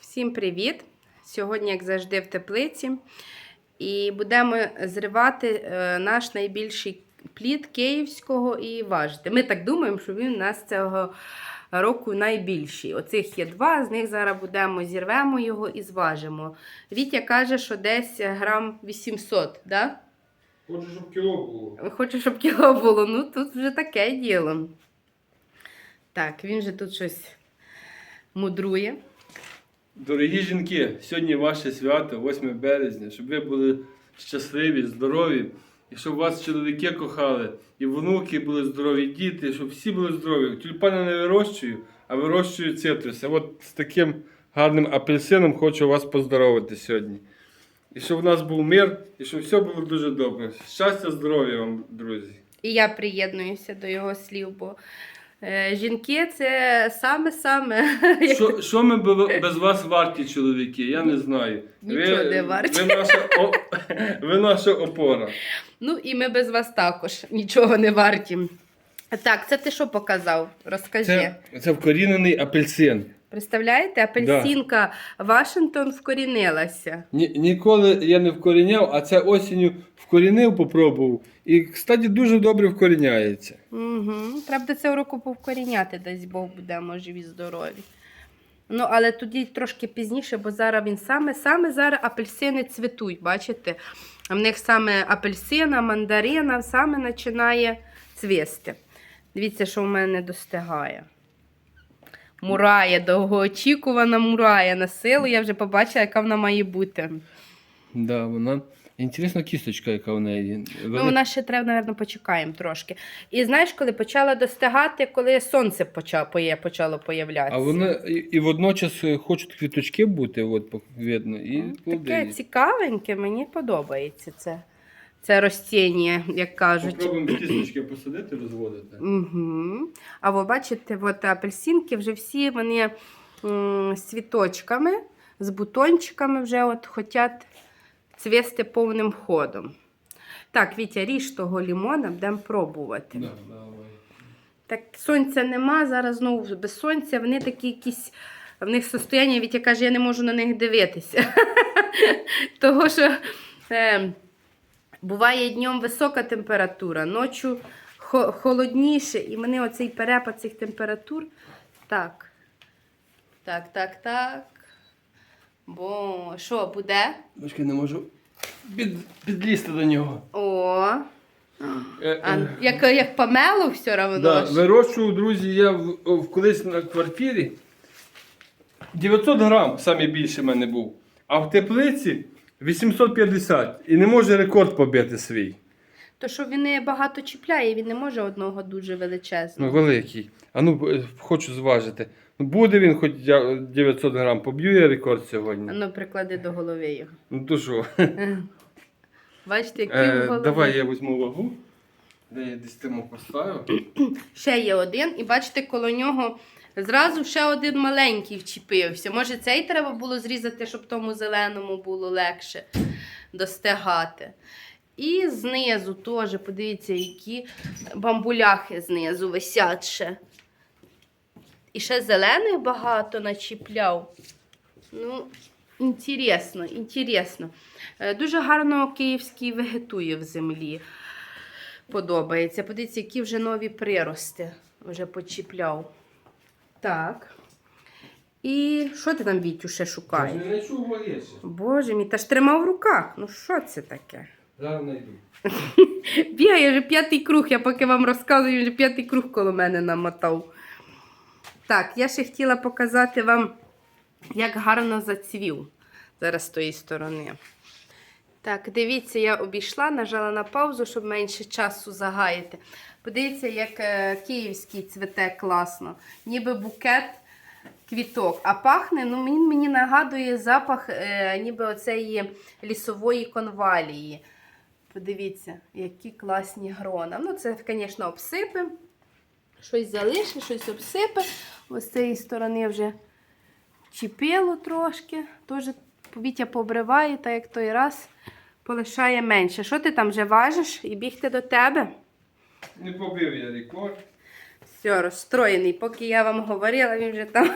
Всім привіт! Сьогодні, як завжди, в теплиці. І будемо зривати е, наш найбільший плід київського і важити. Ми так думаємо, що він у нас цього року найбільший. Оцих є два, з них зараз будемо зірвемо його і зважимо. Вітя каже, що десь грам 800, да? Хочу, щоб кіло було. Хочу, щоб кіло було. Ну, тут вже таке діло. Так, він же тут щось мудрує. Дорогі жінки, сьогодні ваше свято, 8 березня, щоб ви були щасливі, здорові, і щоб вас чоловіки кохали, і внуки були здорові, і діти, щоб всі були здорові. Тюльпани не вирощую, а вирощую цитруси. От з таким гарним апельсином хочу вас поздоровити сьогодні. І щоб в нас був мир, і щоб все було дуже добре. Щастя, здоров'я вам, друзі. І я приєднуюся до його слів, бо жінки це саме-саме. Що, що ми без вас варті, чоловіки? Я не знаю. Нічого не варті. Ви наша, о, ви наша опора. Ну і ми без вас також нічого не варті. Так, це ти що показав? Розкажи. Це, це вкорінений апельсин. Представляєте, апельсинка Вашингтон вкорінилася. Ні, ніколи я не вкоріняв, а це осінню вкорінив, попробував. І, кстати, дуже добре вкоріняється. Угу. Правда, цього року повкоріняти, дасть Бог будемо живі, здорові. Ну, але тоді трошки пізніше, бо зараз він саме, саме зараз апельсини цвітуть, бачите? В них саме апельсина, мандарина саме починає цвісти. Дивіться, що в мене достигає. Мурая, довгоочікувана мурая на силу. Я вже побачила, яка вона має бути. Да, вона. Інтересна кісточка, яка в неї. Ну, вона ще треба, напевно, почекаємо трошки. І знаєш, коли почала достигати, коли сонце почало, почало появлятися. А вони і, і водночас е, хочуть квіточки бути, от видно, і Таке цікавеньке, мені подобається це. Це ростіння, як кажуть. Попробуємо кісточки посадити, розводити. Угу. А ви бачите, от апельсинки вже всі вони м, з цвіточками, з бутончиками вже от хочуть цвісти повним ходом. Так, Вітя, ріж того лімона, будемо пробувати. Да, давай. Так, сонця нема, зараз знову без сонця. Вони такі якісь. В них состояння, Вітя каже, я не можу на них дивитися. Того що е, буває днем висока температура, ночі холодніше, і мене оцей перепад цих температур. Так. Так, так, так. Бо що буде? Бачки, не можу під, підлізти до нього. О, Е, а, е, як, як помело все равно. Да, вирощую, друзі, я в, в колись на квартирі. 900 грам саме більше в мене був. А в теплиці 850. І не може рекорд побити свій. То що він не багато чіпляє, він не може одного дуже величезного. Ну, великий. А ну, хочу зважити. Ну, буде він хоч 900 грам, поб'ю я рекорд сьогодні. Ну, приклади до голови його. Ну то що? Бачите, який в Е, голові. давай я візьму вагу. Де я десь тему поставив. Ще є один, і бачите, коло нього зразу ще один маленький вчепився. Може, цей треба було зрізати, щоб тому зеленому було легше достигати. І знизу теж, подивіться, які бамбуляхи знизу висять ще. І ще зелених багато начіпляв. Ну, інтересно, інтересно. Е, Дуже гарно київський вегетує в землі. Подобається. Подивіться, які вже нові прирости вже почіпляв. Так. І що ти там, Вітю, ще шукаєш? не чув. Боже мій, та ж тримав в руках. Ну що це таке? Зараз знайду. Бігає вже п'ятий круг, я поки вам розказую, вже п'ятий круг коло мене намотав. Так, я ще хотіла показати вам, як гарно зацвів зараз з тої сторони. Так, дивіться, я обійшла, нажала на паузу, щоб менше часу загаяти. Подивіться, як е, київський цвете класно. Ніби букет квіток. А пахне, ну він мені нагадує запах е, ніби оцеї лісової конвалії. Подивіться, які класні грона. Ну, це, звісно, обсипи. Щось залишить, щось обсипе. Ось з цієї сторони вже чіпило трошки. Теж повіття побриває, так як той раз полишає менше. Що ти там вже важиш і бігти до тебе? Не побив я рекорд. Все, розстроєний. Поки я вам говорила, він вже там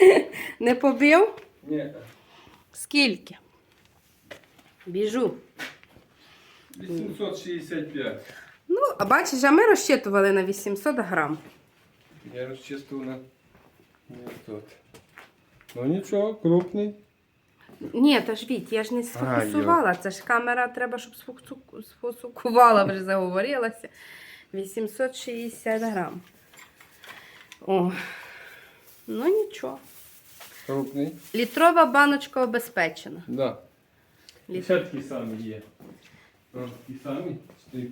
не побив. Ні. Скільки? Біжу. 865. Ну, а бачиш, а ми розчитували на 800 грам. Я розчистив на не. Ну нічого, крупний. Ні, та ж Віть, я ж не сфокусувала. Це ж камера треба, щоб сфокусу- сфокусувала, вже заговорилася. 860 грам. О, ну нічого. Крупний. Літрова баночка обезпечена. Да. І Літ- ще такі самі є. Такі самі. Чи ти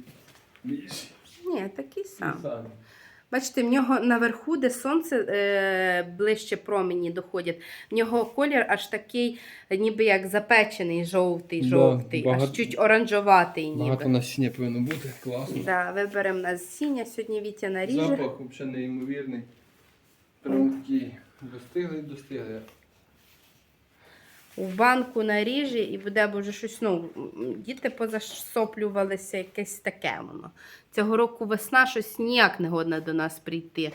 більші? Ні, такий Такі сам. самі. Бачите, в нього наверху, де сонце е, ближче промені доходять, в нього колір аж такий, ніби як запечений, жовтий, Да, жовтий, багато- аж чуть оранжуватий. ніби. Багато насіння повинно бути. Класно. Да, виберемо насіння, сьогодні Вітя наріже. Запах взагалі неймовірний. Прям такий. Достигли, достигли. У банку наріже і буде, бо вже щось, ну, діти позасоплювалися, якесь таке воно. Цього року весна щось ніяк не годна до нас прийти.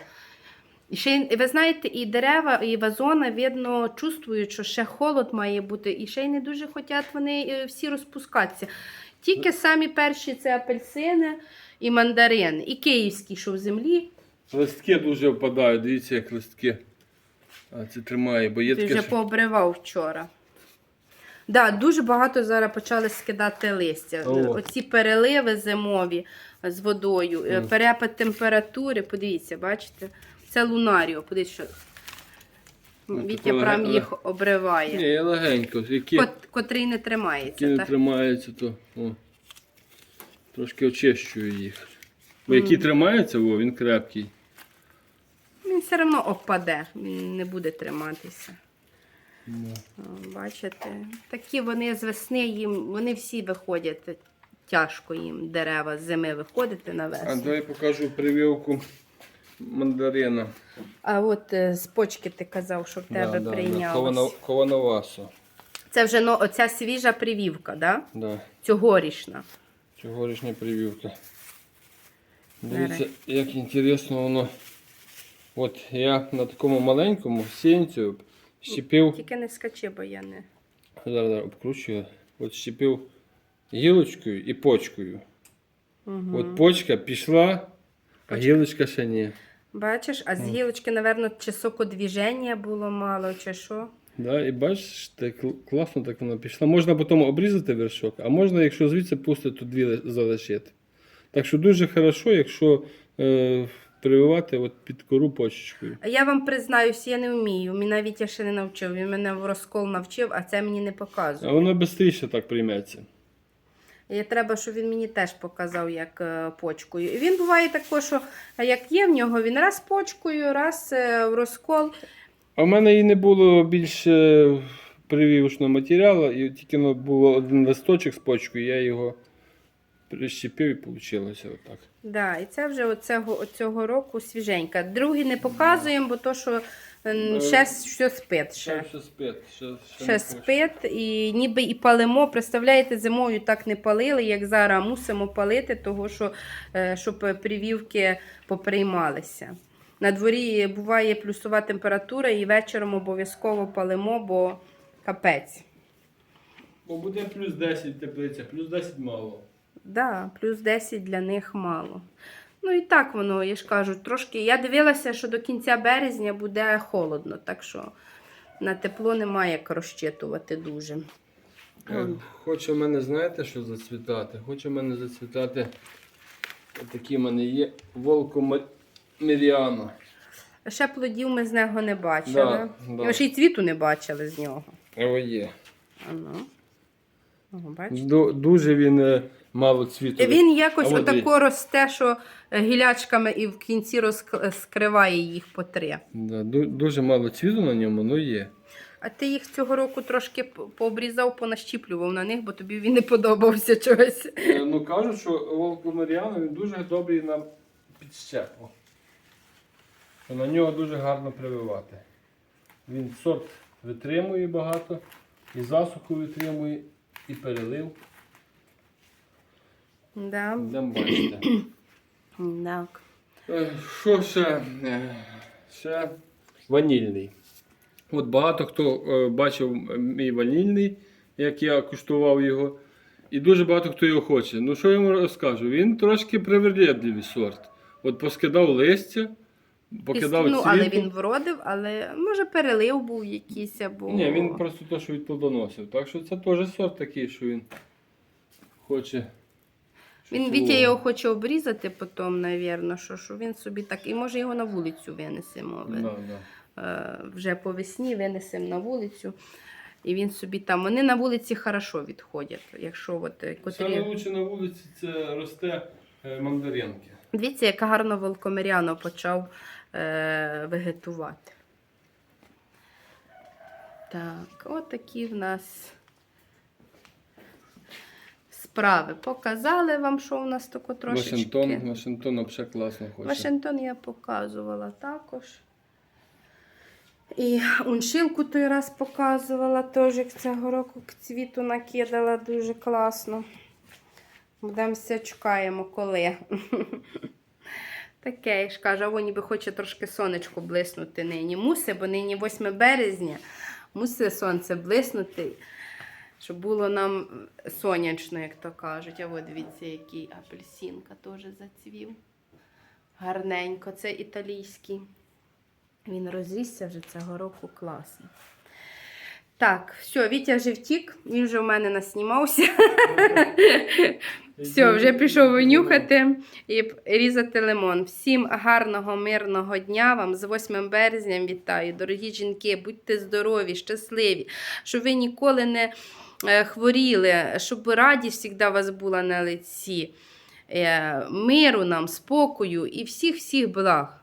І ще, ви знаєте, і дерева, і вазони, видно, чувствують, що ще холод має бути, і ще й не дуже хочуть вони е, всі розпускатися. Тільки самі перші це апельсини і мандарини, і київські, що в землі. Листки дуже впадають, дивіться, як листки. А це тримає, бо є Ти таке. вже що- пообривав вчора. Да, дуже багато зараз почали скидати листя. О. Оці переливи зимові з водою, Мгм. перепад температури. Подивіться, бачите? Це лунаріо. Подивіться, що Ну, Вітя прям їх обриває. Ні, я легенько. Які, Кот, котрий не які тримається. не Так? тримаються, то о, трошки очищую їх. Бо які тримаються, о, він крепкий. Він все одно опаде, він не буде триматися. Бачите, такі вони з весни їм, вони всі виходять. Тяжко їм дерева з зими виходити на А давай покажу прививку мандарина. А от е, з почки ти казав, що в тебе да, прийнялось. Ковано- Ковановасу. Це вже ну, оця свіжа привівка, да? Да. Цьогорічна. Цьогорічня прививка. Давай. Дивіться, як інтересно воно. От я на такому маленькому сінцю щепив, Тільки не скачи, бо я не. зараз, зараз обкручую, от щепив гілочкою і почкою. Угу. От почка пішла, а гілочка ще ні. Бачиш, а з гілочки, напевно, чи сокодвіження було мало, чи що. Да, і бачиш, так класно так вона пішла. Можна потім обрізати вершок, а можна, якщо звідси пустити, то дві залишити. Так що дуже хорошо, якщо е, прививати от під кору почечкою. А я вам признаюсь, я не вмію. Мені навіть я ще не навчив. Він мене в розкол навчив, а це мені не показує. А воно швидше так прийметься. І треба, щоб він мені теж показав, як е, почкою. І він буває також, що як є в нього, він раз почкою, раз е, в розкол. А в мене і не було більше прививочного матеріалу, і тільки ну, було один листочок з почкою, я його прищепив і вийшло отак. Да, і це вже оцього, оцього року свіженька. Другий не показуємо, бо то, що ем, Е, ще що спить. Ще. Ще, ще спить. Ще, ще, Ще не спить і ніби і палимо. Представляєте, зимою так не палили, як зараз мусимо палити, того, що, е, щоб привівки поприймалися. На дворі буває плюсова температура, і вечором обов'язково палимо, бо капець. Бо буде плюс 10 теплиця, плюс 10 мало. Да, плюс 10 для них мало. Ну і так воно, я ж кажу, трошки. Я дивилася, що до кінця березня буде холодно, так що на тепло немає як розчитувати дуже. Е, Хоче в мене, знаєте, що зацвітати? Хоче в мене зацвітати. Отакі в мене є волкоміріана. Ще плодів ми з нього не бачили. Да, да. Ми ще й цвіту не бачили з нього. О, є. Ано. О, бачите? Дуже він е, мало цвіту. Він якось отако росте, що е, гілячками і в кінці розк- скриває їх по три. Да, дуже мало цвіту на ньому, але є. А ти їх цього року трошки пообрізав, понащіплював на них, бо тобі він не подобався чогось. Е, Ну кажуть, що волкоміріана він дуже добрий на підщепу. На нього дуже гарно прививати. Він сорт витримує багато, і засуху витримує, і перелив. Да. Бачите. Так. Е, Що ще? Е, Ще ванільний. От багато хто е, бачив мій ванільний, як я куштував його. І дуже багато хто його хоче. Ну що я вам розкажу? Він трошки привередливий сорт. От поскидав листя, покидав ну, але він вродив, але може перелив був якийсь або. Ні, він просто то, що відплодоносив. Так що це теж сорт такий, що він хоче. Він щоб Вітя його хоче обрізати потім, напевно, що, що він собі так. І може його на вулицю винесемо. ви- Да, да. е, вже по весні винесемо на вулицю. І він собі там. Вони на вулиці хорошо відходять. Якщо от е, Саме лучше на вулиці це росте е, мандаринки. Дивіться, як гарно велкомеряно почав е, вегетувати. Так, от такі в нас справи. Показали вам, що у нас тако трошечки. Вашингтон, Вашингтон взагалі класно хоче. Вашингтон я показувала також. І уншилку той раз показувала, теж як цього року к цвіту накидала дуже класно. Будемо все чекаємо, коли. Таке, я ж кажу, а ніби хоче трошки сонечко блиснути нині. Муси, бо нині 8 березня. Мусить сонце блиснути, щоб було нам сонячно, як то кажуть. А от дивіться, який апельсинка теж зацвів. Гарненько, це італійський. Він розрісся вже цього року класно. Так, все, Вітя вже втік, він вже в мене наснімався. Все, вже пішов винюхати і різати лимон. Всім гарного, мирного дня вам з 8 березня вітаю. Дорогі жінки, будьте здорові, щасливі, щоб ви ніколи не хворіли, щоб радість завжди у вас була на лиці. Е, Миру нам, спокою і всіх-всіх благ.